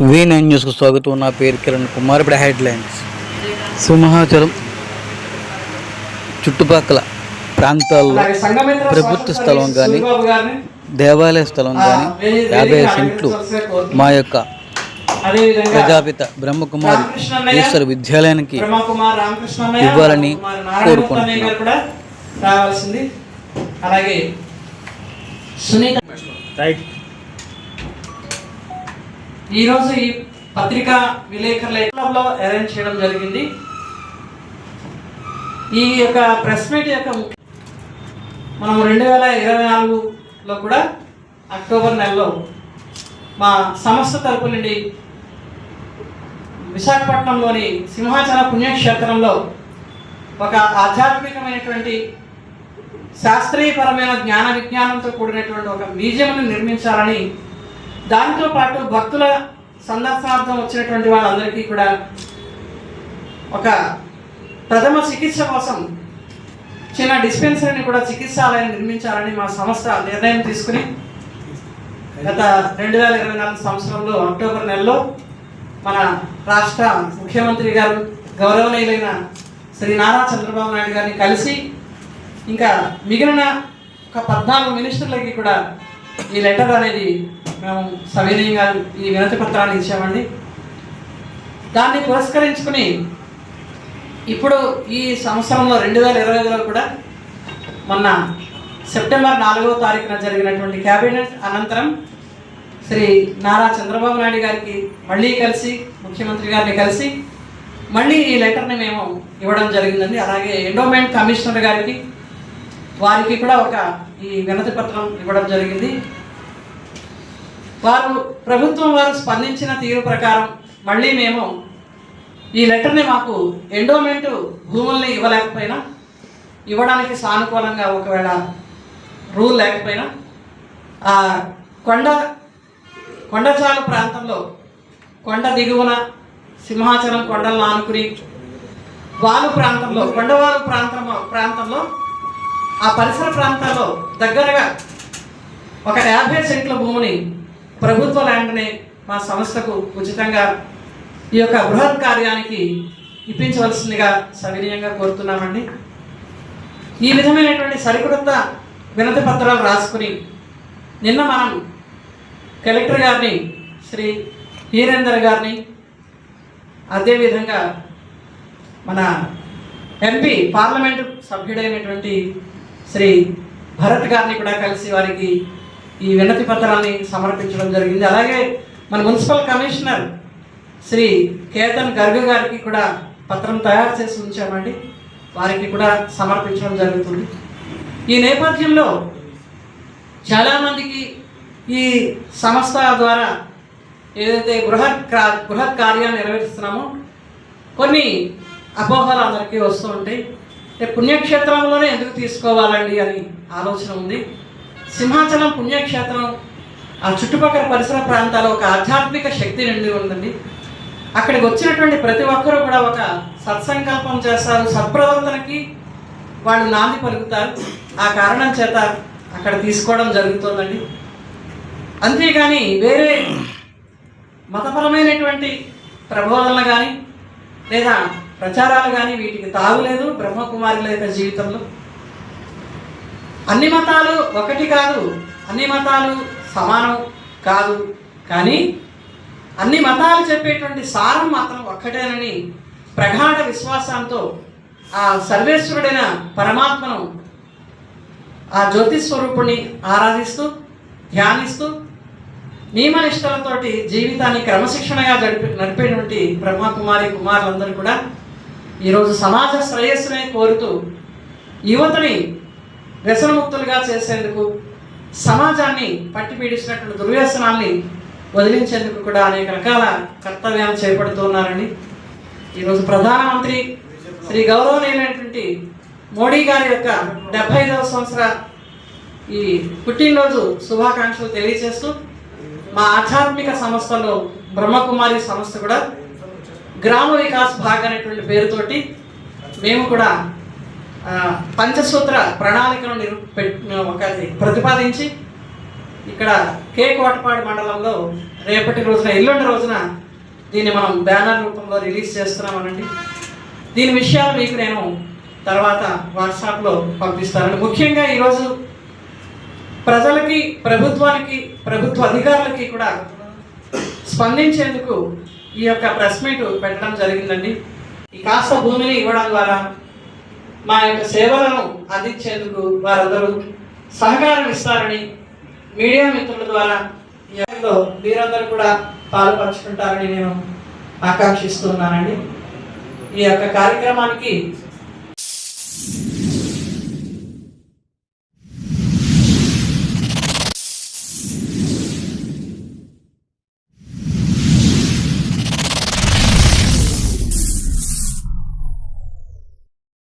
V nine న్యూస్కు స్వాగతం. నా పేరు కిరణ్ కుమార్. ఇప్పుడు హెడ్లైన్స్. సింహాచలం చుట్టుపక్కల ప్రాంతాల్లో ప్రభుత్వ స్థలం కానీ దేవాలయ స్థలం కానీ యాభై సెంట్లు. మా యొక్క ప్రజాపిత బ్రహ్మకుమారి ఈశ్వర విద్యాలయానికి ఇవ్వాలని కోరుకుంటున్నాను. అన్నయ్య గారు కూడా రావాల్సింది అలాగే సునీత ఈరోజు ఈ పత్రికా విలేకరుల క్లబ్లో అరేంజ్ చేయడం జరిగింది. ఈ యొక్క ప్రెస్ మీట్ యొక్క మనం రెండు వేల ఇరవై నాలుగులో కూడా అక్టోబర్ నెలలో మా సంస్థ తరపు నుండి విశాఖపట్నంలోని సింహాచల పుణ్యక్షేత్రంలో ఒక ఆధ్యాత్మికమైనటువంటి శాస్త్రీయపరమైన జ్ఞాన విజ్ఞానంతో కూడినటువంటి ఒక మ్యూజియంను నిర్మించాలని దాంతో పాటు భక్తుల సందర్శనార్థం వచ్చినటువంటి వాళ్ళందరికీ కూడా ఒక ప్రథమ చికిత్స కోసం చిన్న డిస్పెన్సరీని కూడా చికిత్సాలయం నిర్మించాలని మా సంస్థ నిర్ణయం తీసుకుని గత రెండు వేల ఇరవై నాలుగు సంవత్సరంలో అక్టోబర్ నెలలో మన రాష్ట్ర ముఖ్యమంత్రి గారు గౌరవనీయులైన శ్రీ నారా చంద్రబాబు నాయుడు గారిని కలిసి ఇంకా మిగిలిన ఒక పద్నాలుగు మినిస్టర్లకి కూడా ఈ లెటర్ అనేది మేము సవినయంగా ఈ వినతి పత్రాన్ని ఇచ్చామండి. దాన్ని పురస్కరించుకుని ఇప్పుడు ఈ సంవత్సరంలో రెండు వేల ఇరవై ఐదులో కూడా మొన్న సెప్టెంబర్ నాలుగవ తారీఖున జరిగినటువంటి క్యాబినెట్ అనంతరం శ్రీ నారా చంద్రబాబు నాయుడు గారికి మళ్ళీ కలిసి ముఖ్యమంత్రి గారిని కలిసి మళ్ళీ ఈ లెటర్ని మేము ఇవ్వడం జరిగిందండి. అలాగే ఎండోమెంట్ కమిషనర్ గారికి వారికి కూడా ఒక ఈ వినతి పత్రం ఇవ్వడం జరిగింది. వారు ప్రభుత్వం వారు స్పందించిన తీరు ప్రకారం మళ్ళీ మేము ఈ లెటర్ని మాకు ఎండోమెంట్ భూముల్ని ఇవ్వలేకపోయినా ఇవ్వడానికి సానుకూలంగా ఒకవేళ రూల్ లేకపోయినా ఆ కొండ కొండచాలు ప్రాంతంలో కొండ దిగువన సింహాచలం కొండలను ఆనుకుని వాలు ప్రాంతంలో కొండవాలు ప్రాంతం ప్రాంతంలో ఆ పరిసర ప్రాంతాల్లో దగ్గరగా ఒక యాభై సెంట్ల భూమిని ప్రభుత్వ ల్యాండ్ని మా సంస్థకు ఉచితంగా ఈ యొక్క బృహత్ కార్యానికి ఇప్పించవలసిందిగా సవినీయంగా కోరుతున్నామండి. ఈ విధమైనటువంటి సరికొత్త వినతి పత్రాలు రాసుకుని నిన్న మనం కలెక్టర్ గారిని శ్రీ హీరేందర్ గారిని అదేవిధంగా మన ఎంపీ పార్లమెంటు సభ్యుడైనటువంటి శ్రీ భరత్ గారిని కూడా కలిసి వారికి ఈ వినతి పత్రాన్ని సమర్పించడం జరిగింది. అలాగే మన మున్సిపల్ కమిషనర్ శ్రీ కేతన్ గర్గ గారికి కూడా పత్రం తయారు చేసి ఉంచామండి. వారికి కూడా సమర్పించడం జరుగుతుంది. ఈ నేపథ్యంలో చాలామందికి ఈ సంస్థ ద్వారా ఏదైతే బృహత్ కా- బృహత్ కార్యాలు నిర్వహిస్తున్నామో కొన్ని అపోహలు అందరికీ వస్తూ ఉంటాయి. అంటే పుణ్యక్షేత్రంలోనే ఎందుకు తీసుకోవాలండి అని ఆలోచన ఉంది. సింహాచలం పుణ్యక్షేత్రం ఆ చుట్టుపక్కల పరిసర ప్రాంతాల్లో ఒక ఆధ్యాత్మిక శక్తి నిండి ఉందండి. అక్కడికి వచ్చినటువంటి ప్రతి ఒక్కరూ కూడా ఒక సత్సంకల్పం చేస్తారు. సత్ప్రవర్తనకి వాళ్ళు నాంది పలుకుతారు. ఆ కారణం చేత అక్కడ తీసుకోవడం జరుగుతుందండి. అంతేగాని వేరే మతపరమైనటువంటి ప్రబోధనలు కానీ లేదా ప్రచారాలు కానీ వీటికి తాగులేదు బ్రహ్మకుమారుల యొక్క జీవితంలో. అన్ని మతాలు ఒకటి కాదు అన్ని మతాలు సమానం కాదు. కానీ అన్ని మతాలు చెప్పేటువంటి సారం మాత్రం ఒక్కటేనని ప్రగాఢ విశ్వాసంతో ఆ సర్వేశ్వరుడైన పరమాత్మను ఆ జ్యోతిస్వరూపుణ్ణి ఆరాధిస్తూ ధ్యానిస్తూ నియమనిష్టలతోటి జీవితాన్ని క్రమశిక్షణగా జరిపి నడిపేటువంటి బ్రహ్మకుమారి కుమారులందరూ కూడా ఈరోజు సమాజ శ్రేయస్సునే కోరుతూ యువతని వ్యసనముక్తులుగా చేసేందుకు సమాజాన్ని పట్టి పీడిస్తున్నటువంటి దుర్వ్యసనాల్ని వదిలించేందుకు కూడా అనేక రకాల కర్తవ్యాలు చేపడుతున్నారండి ఈరోజు ప్రధానమంత్రి శ్రీ గౌరవనీయులైనటువంటి మోడీ గారి యొక్క డెబ్బై ఐదవ సంవత్సర ఈ పుట్టినరోజు శుభాకాంక్షలు తెలియజేస్తూ మా ఆధ్యాత్మిక సంస్థలో బ్రహ్మకుమారి సంస్థ కూడా గ్రామ వికాస్ భాగ్ అనేటువంటి పేరుతోటి మేము కూడా పంచసూత్ర ప్రణాళికను నిరు ఒక ఒకటి ప్రతిపాదించి ఇక్కడ కే కోటపాడు మండలంలో రేపటి రోజున ఎల్లుండి రోజున దీన్ని మనం బ్యానర్ రూపంలో రిలీజ్ చేస్తున్నామనండి. దీని విషయాలు మీకు నేను తర్వాత వాట్సాప్లో పంపిస్తానండి. ముఖ్యంగా ఈరోజు ప్రజలకి ప్రభుత్వానికి ప్రభుత్వ అధికారులకి కూడా స్పందించేందుకు ఈ యొక్క ప్రెస్ మీట్ పెట్టడం జరిగిందండి. ఈ కాస్త భూమిని ఇవ్వడం ద్వారా మా యొక్క సేవలను అందించేందుకు వారందరూ సహకారం ఇస్తారని మీడియా మిత్రుల ద్వారా ఈ యొక్క మీరందరూ కూడా పాల్పంచుకుంటారని నేను ఆకాంక్షిస్తున్నానండి. ఈ యొక్క కార్యక్రమానికి